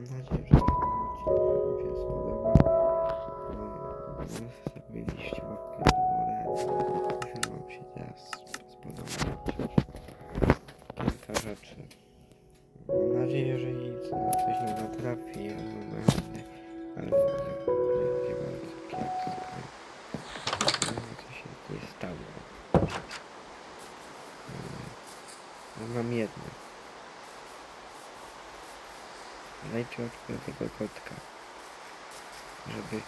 Mam nadzieję, że odcinek się spodobał. Zrobiliście łapkę w górę. Że wam się teraz spodoba. Kilka rzeczy. Mam nadzieję, że nic na coś nie natrafi, albo będzie, ale będzie bardzo kiepsko. Co się tutaj stało? Mam jedno. Dajcie łapkę do tego kotka, żeby,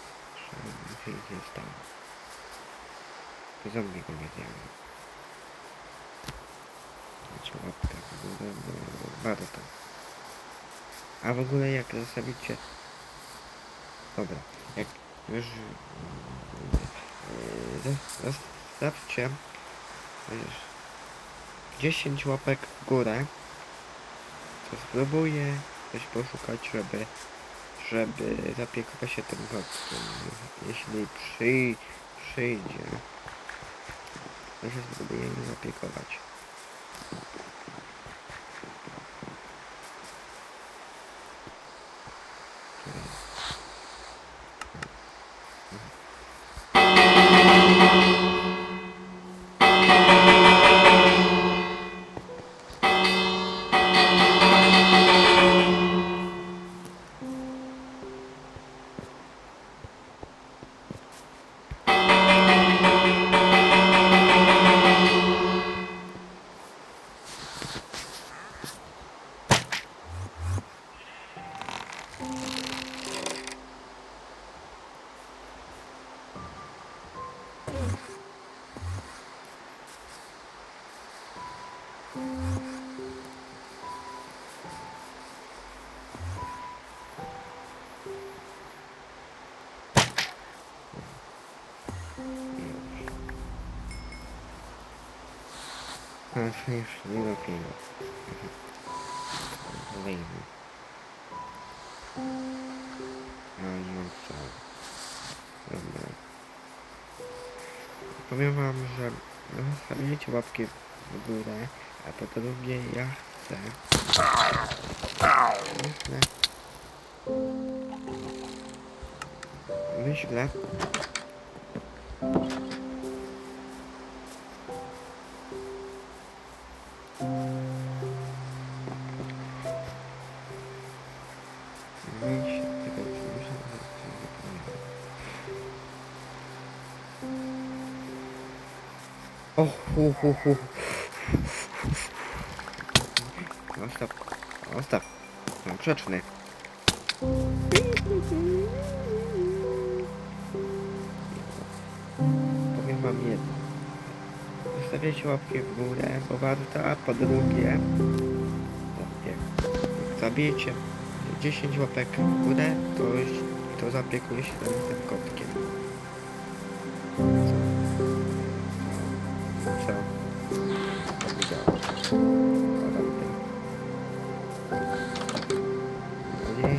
żeby się nie stało. Zombie go nie zjadł. Dajcie łapkę w górę, bo warto. A w ogóle jak zostawicie... Dobra, jak już... Zostawcie... Wiesz, 10 łapek w górę. To spróbuję coś poszukać, żeby... Żeby zapiekować się tym kotkiem. Jeśli przy, przyjdzie... To się spróbuję nim zapiekować. Już nie do piwa. Wyjdę. A, nie mam co. Dobra. Powiem wam, że zostawiajcie łapki w górę, a po drugie ja chcę... Myślę... Myślę... O, hu, hu, hu. Ostap, ostap. No, grzeczny. Zostawiajcie łapki w górę, bo warto, a po drugie, no, jak zabijecie 10 łapek w górę, to, to zapiekuję się tam tym kotkiem. Co? Co? No nie.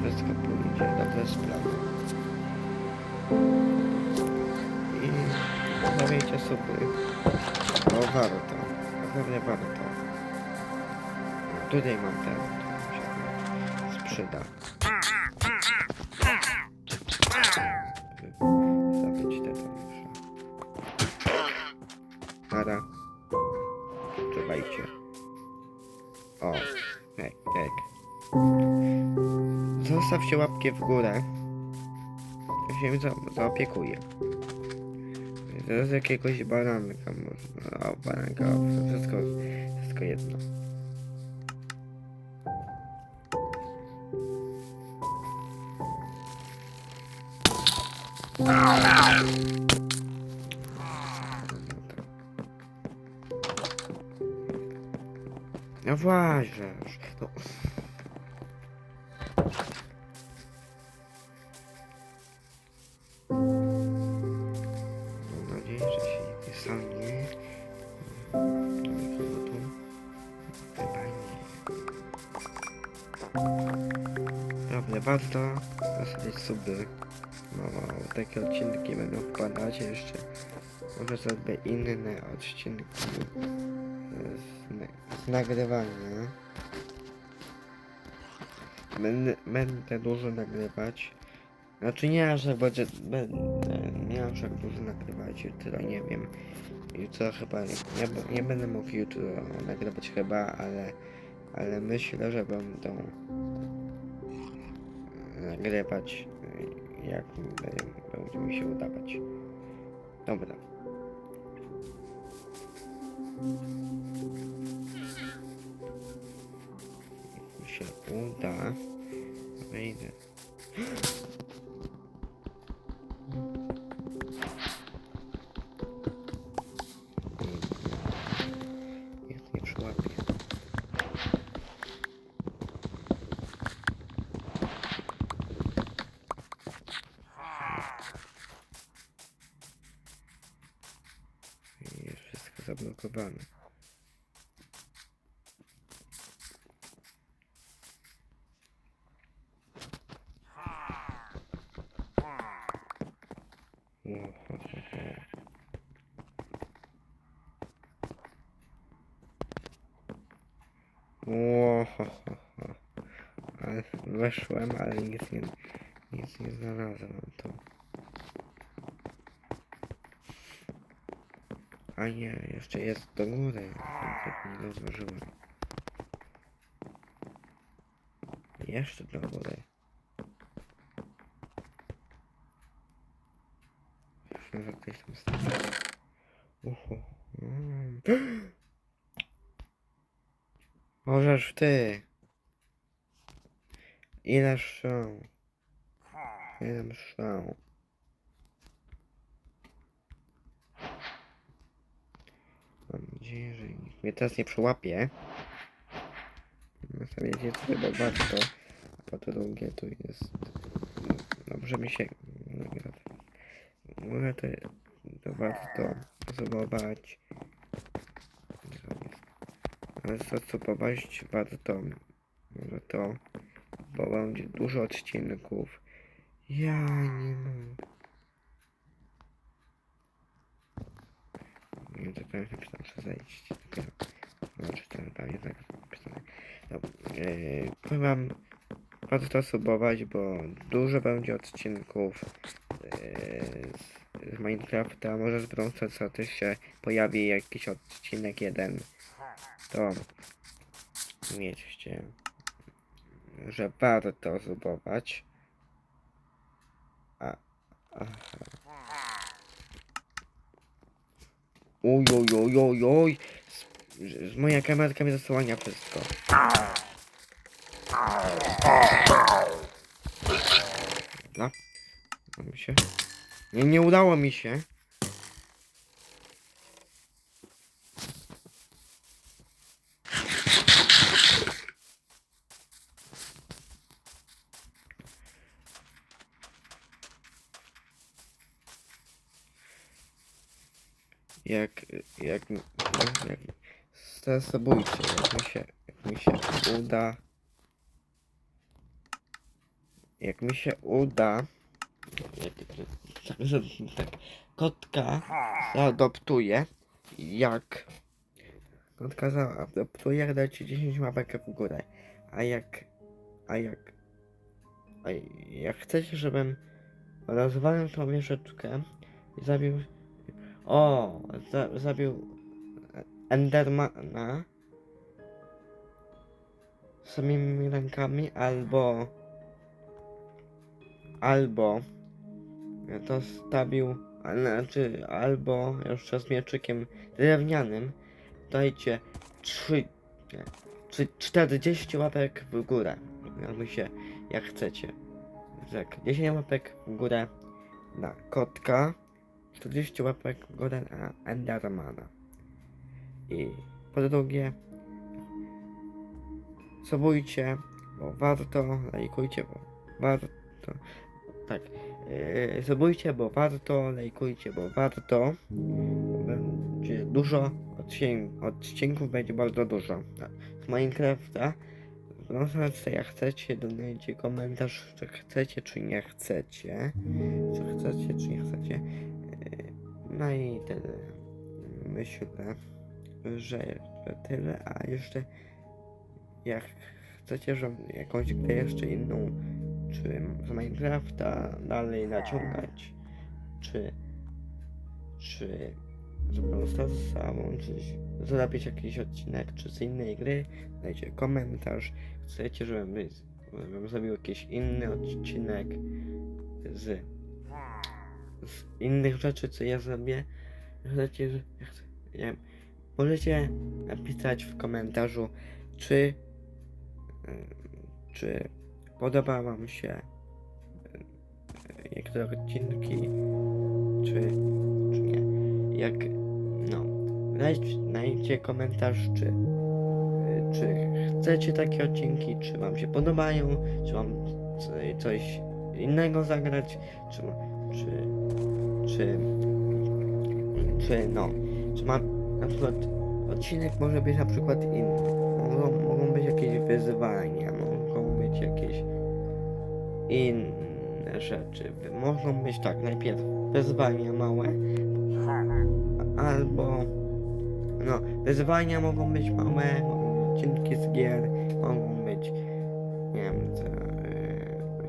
Wszystko pójdzie dobrze sprawy. Zostawiajcie sobie. Bo warto. Naprawdę warto. No, tutaj mam ten. to się Sprzyda. Zabić te to muszę. Nara. Trzymajcie. O, hej, hej. Zostawcie łapkę w górę. Ja się za, zaopiekuję. Teraz jakiegoś baranka można. O, baranka, o, wszystko, wszystko jedno. No właśnie. No. Zostawić suby. No, takie odcinki będą wpadać jeszcze. Może sobie inne odcinki z, z nagrywania. będę, będę dużo nagrywać. Znaczy nie jak będzie, będę, aż jak dużo nagrywać, jutro nie wiem. Jutro chyba, nie, nie, nie będę mógł jutro nagrywać chyba, ale, ale myślę, że będę nagrywać jak będzie, mi się udawać. Dobra. Się uda, wejdę. Zablokowane. Łohohoho. Ale weszłem, ale nic nie, nic nie znalazłem tu. Jeszcze jest do góry. Nie zauważyłem. Jeszcze do góry. Myślę, że ktoś tam stał. Uhu. Mm. Możesz ty. Ile są? Ile są? Mam nadzieję, że nikt mnie teraz nie przełapie. No sobie wiecie, co chyba warto. A po drugie tu jest... Dobrze mi się... Może to, to warto spróbować. Ale zastosować warto. Może to, bo będzie dużo odcinków. Ja nie mam. Nie to pewnie muszę zejść. Dopiero. Może to pewnie tak napisane. No, yy, powiem wam, warto to subować, bo dużo będzie odcinków yy, z, Minecrafta. Może z Bronze też się pojawi jakiś odcinek jeden. To wiecie, że warto subować. A, aha. Oj, oj, oj, oj, oj. Z, z moja kamerka mi zasłania wszystko. Dobra. Mi się. Nie, nie udało mi się. Jak, jak, stresujcie, jak mi się, jak mi się uda, jak mi się uda, tak, kotka zaadoptuje, jak, kotka zaadoptuje, jak dacie 10 łapek w górę, a jak, a jak, a jak chcecie, żebym rozwalił tą wieżyczkę i zabił o, za, zabił Endermana samymi rękami, albo albo to stawił, znaczy albo jeszcze z mieczykiem drewnianym. Dajcie 3 nie, czy 40 łapek w górę, jakby się jak chcecie. Tak, 10 łapek w górę na kotka 40 łapek w górę na Endermana. I po drugie, subujcie, bo warto, lajkujcie, bo warto, tak, yy, subujcie, bo warto, lajkujcie, bo warto. Będzie dużo odcink odcinków, będzie bardzo dużo. Tak, Z Minecrafta. Proszę, jak chcecie, dodajcie komentarz, czy chcecie, czy nie chcecie. Czy chcecie, czy nie chcecie. No i tyle. Myślę, że, tyle, a jeszcze jak chcecie, że jakąś grę jeszcze inną, czy z Minecrafta dalej naciągać, czy, czy z Brawl Starsa łączyć, zrobić jakiś odcinek, czy z innej gry, dajcie komentarz, chcecie, żebym, żebym zrobił jakiś inny odcinek z, z innych rzeczy, co ja zrobię, że, nie możecie napisać w komentarzu, czy Ym, czy podoba wam się ym, niektóre odcinki, czy, czy nie. Jak, no, dajcie, komentarz, czy, y, czy chcecie takie odcinki, czy wam się podobają, czy wam coś innego zagrać, czy, czy, czy, czy no, czy mam na przykład odcinek może być na przykład inny. Mogą, mogą być jakieś wyzwania, mogą być jakieś inne rzeczy. Mogą być tak, najpierw wyzwania małe, albo no, wyzwania mogą być małe, mogą być odcinki z gier, mogą być nie wiem, co,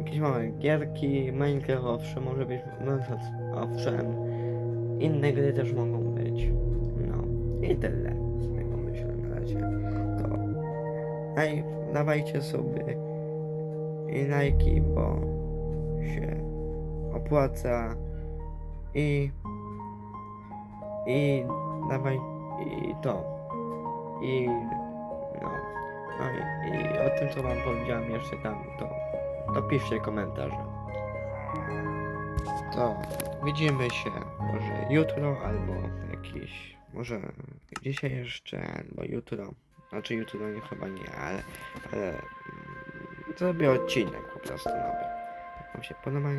jakieś małe gierki, Minecraft owszem, może być, to- owszem, inne gry też mogą być, no i tyle z tego myślę na razie, to daj, dawajcie sobie i lajki, bo się opłaca. I i dawaj i to. I no, no i, i o tym co wam powiedziałem jeszcze tam to to piszcie komentarze. To widzimy się może jutro albo jakiś może dzisiaj jeszcze albo jutro. Znaczy jutro nie chyba nie ale ale mm, zrobię odcinek po prostu nowy. Jak wam się podobają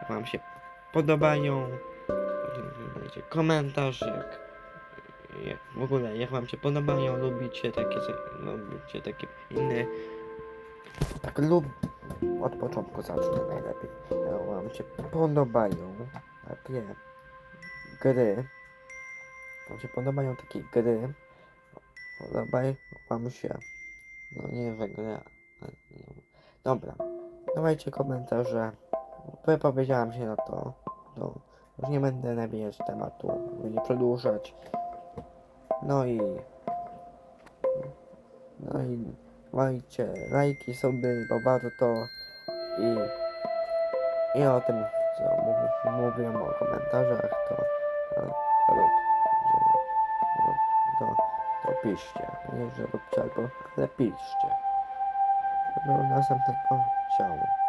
jak wam się podobają komentarz jak, jak w ogóle jak wam się podobają lubicie takie lubicie takie inne tak lub od początku zacznę najlepiej. Wam się podobają takie gry. Wam się podobają takie gry. Podobają wam się. No nie że gry no. dobra. Dawajcie komentarze. Wypowiedziałam się na to. To już nie będę nawijać tematu, by nie przedłużać. No i... No i dajcie lajki sobie, bo warto i... I o tym, co mów, mówiłem o komentarzach, to... To, to, to, to, piszcie. Nie, że róbcie albo, ale piszcie. Do następnego ciała.